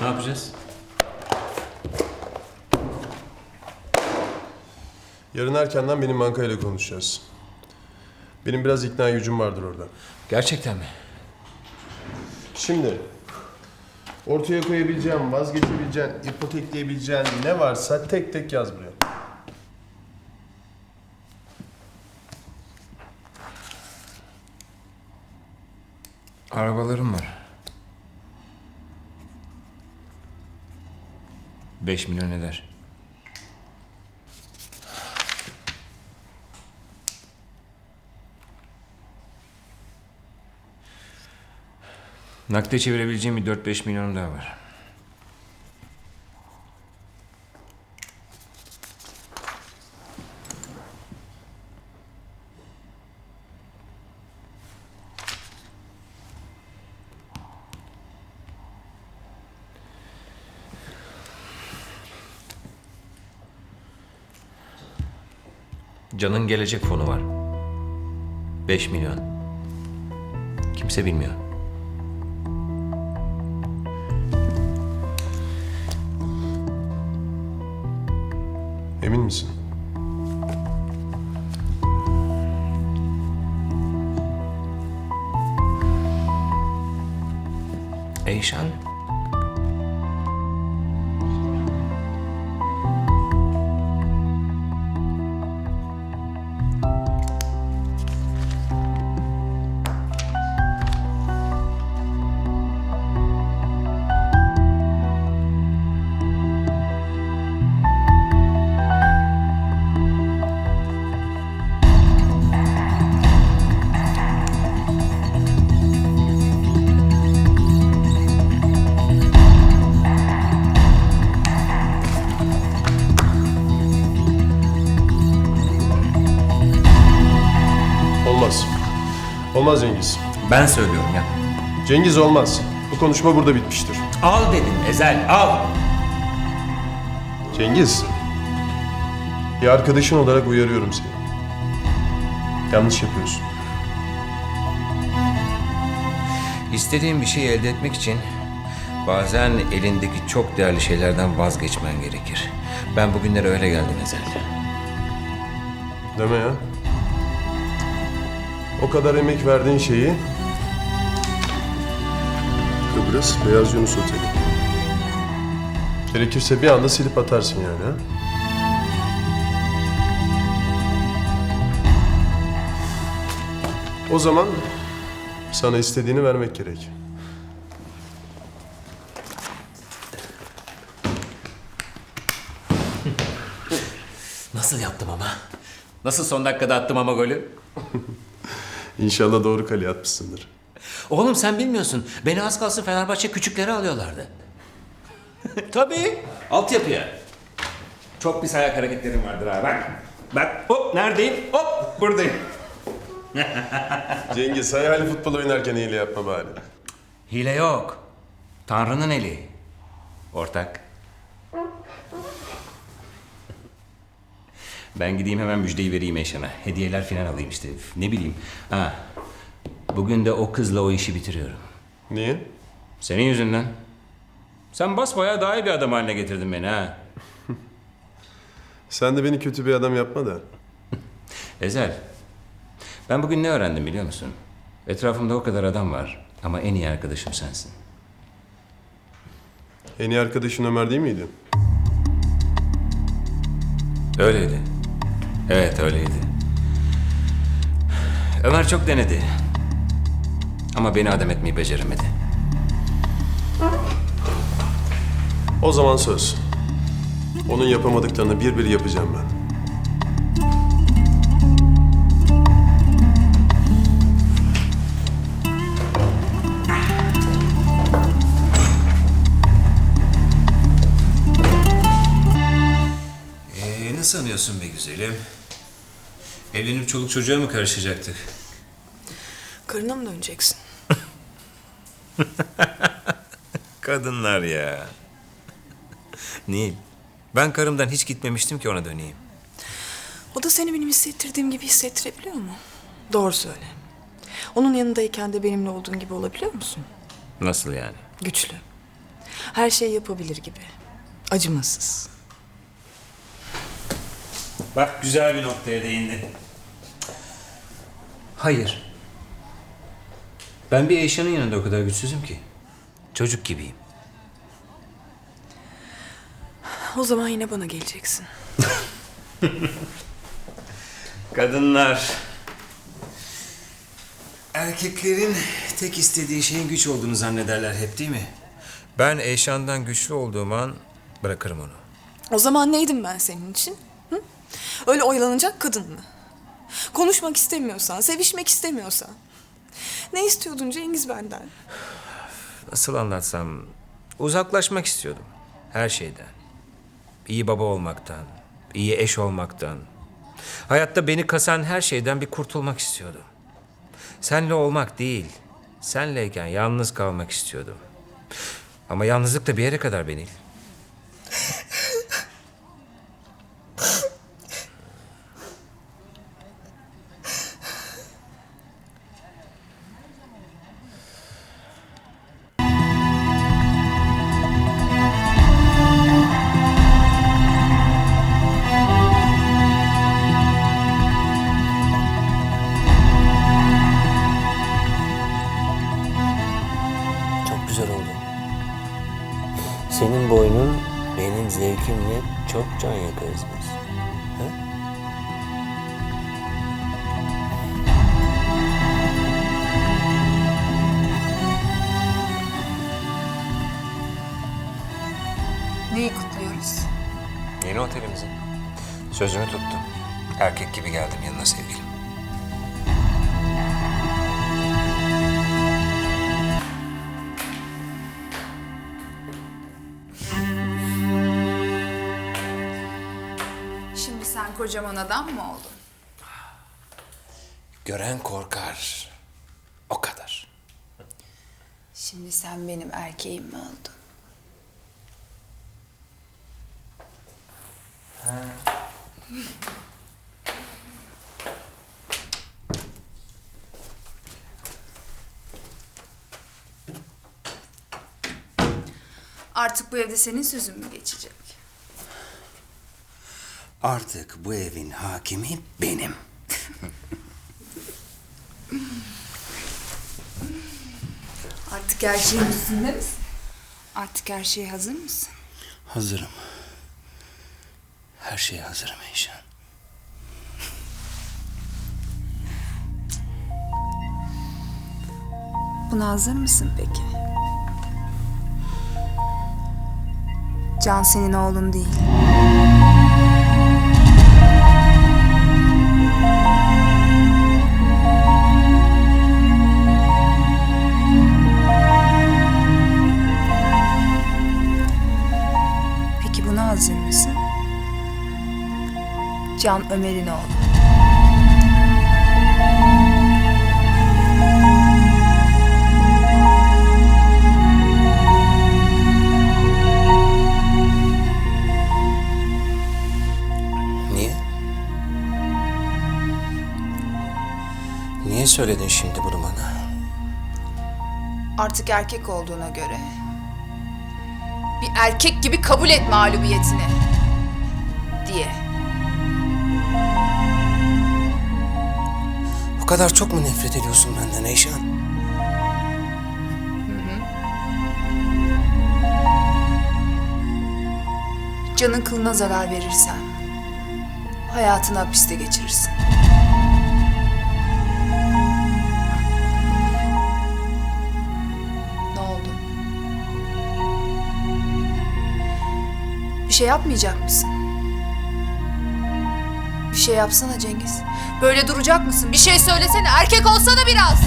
Ne yapacağız? Yarın erkenden benim bankayla konuşacağız. Benim biraz ikna gücüm vardır orada. Gerçekten mi? Şimdi ortaya koyabileceğim, vazgeçebileceğin, ipotekleyebileceğin ne varsa tek tek yaz buraya. Arabalarım var. 5 milyon eder. Nakde çevirebileceğim bir 4-5 milyonum daha var. Can'ın gelecek fonu var. 5 milyon. Kimse bilmiyor. Emin misin? Eyşan? Olmaz Cengiz. Ben söylüyorum ya. Cengiz olmaz. Bu konuşma burada bitmiştir. Al dedim Ezel al. Cengiz. Bir arkadaşın olarak uyarıyorum seni. Yanlış yapıyorsun. İstediğin bir şeyi elde etmek için bazen elindeki çok değerli şeylerden vazgeçmen gerekir. Ben bugünlere öyle geldim Ezel. Deme ya. O kadar emek verdiğin şeyi... Kıbrıs Beyaz Yunus Oteli. Gerekirse bir anda silip atarsın yani ha? O zaman sana istediğini vermek gerek. Nasıl yaptım ama? Nasıl son dakikada attım ama golü? İnşallah doğru kaleye atmışsındır. Oğlum sen bilmiyorsun. Beni az kalsın Fenerbahçe küçükleri alıyorlardı. Tabii. Altyapıya. Çok pis ayak hareketlerim vardır ha. Bak. Bak. Hop neredeyim? Hop buradayım. Cengiz hayali futbol oynarken hile yapma bari. Hile yok. Tanrı'nın eli. Ortak. Ben gideyim hemen müjdeyi vereyim Eşan'a. Hediyeler falan alayım işte. Ne bileyim. Ha. Bugün de o kızla o işi bitiriyorum. Niye? Senin yüzünden. Sen basbayağı daha iyi bir adam haline getirdin beni ha. Sen de beni kötü bir adam yapma da. Ezel. Ben bugün ne öğrendim biliyor musun? Etrafımda o kadar adam var. Ama en iyi arkadaşım sensin. En iyi arkadaşın Ömer değil miydi? Öyleydi. Evet öyleydi. Ömer çok denedi. Ama beni adam etmeyi beceremedi. O zaman söz. Onun yapamadıklarını bir bir yapacağım ben. Sanıyorsun be güzelim? Evlenip çoluk çocuğa mı karışacaktık? Karına mı döneceksin? Kadınlar ya. Nil, ben karımdan hiç gitmemiştim ki ona döneyim. O da seni benim hissettirdiğim gibi hissettirebiliyor mu? Doğru söyle. Onun yanındayken de benimle olduğun gibi olabiliyor musun? Nasıl yani? Güçlü. Her şeyi yapabilir gibi. Acımasız. Bak güzel bir noktaya değindin. Hayır. Ben bir Eyşan'ın yanında o kadar güçsüzüm ki. Çocuk gibiyim. O zaman yine bana geleceksin. Kadınlar. Erkeklerin tek istediği şeyin güç olduğunu zannederler hep değil mi? Ben Eyşan'dan güçlü olduğum an bırakırım onu. O zaman neydim ben senin için? Öyle oyalanacak kadın mı? Konuşmak istemiyorsan, sevişmek istemiyorsan. Ne istiyordun Cengiz benden? Nasıl anlatsam uzaklaşmak istiyordum her şeyden. İyi baba olmaktan, iyi eş olmaktan. Hayatta beni kasan her şeyden bir kurtulmak istiyordum. Senle olmak değil, senleyken yalnız kalmak istiyordum. Ama yalnızlık da bir yere kadar Benil. Çok can yakarız biz. Ha? Neyi kutluyoruz? Yeni otelimizin. Sözümü tuttum. Erkek gibi geldim yanına sevgilim. Kocaman adam mı oldun? Gören korkar. O kadar. Şimdi sen benim erkeğim mi oldun? Artık bu evde senin sözün mü geçecek? Artık bu evin hakimi benim. Artık her şeyin üstünde misin? Artık her şeye hazır mısın? Hazırım. Her şeye hazırım Eyşan. Buna hazır mısın peki? Can senin oğlun değil. Can Ömer'in oğlu. Niye? Niye söyledin şimdi bunu bana? Artık erkek olduğuna göre bir erkek gibi kabul et mağlubiyetini diye. O kadar çok mu nefret ediyorsun benden Eyşan? Canın kılına zarar verirsen hayatını hapiste geçirirsin. Ne oldu? Bir şey yapmayacak mısın? Bir şey yapsana Cengiz. Böyle duracak mısın? Bir şey söylesene. Erkek olsana biraz.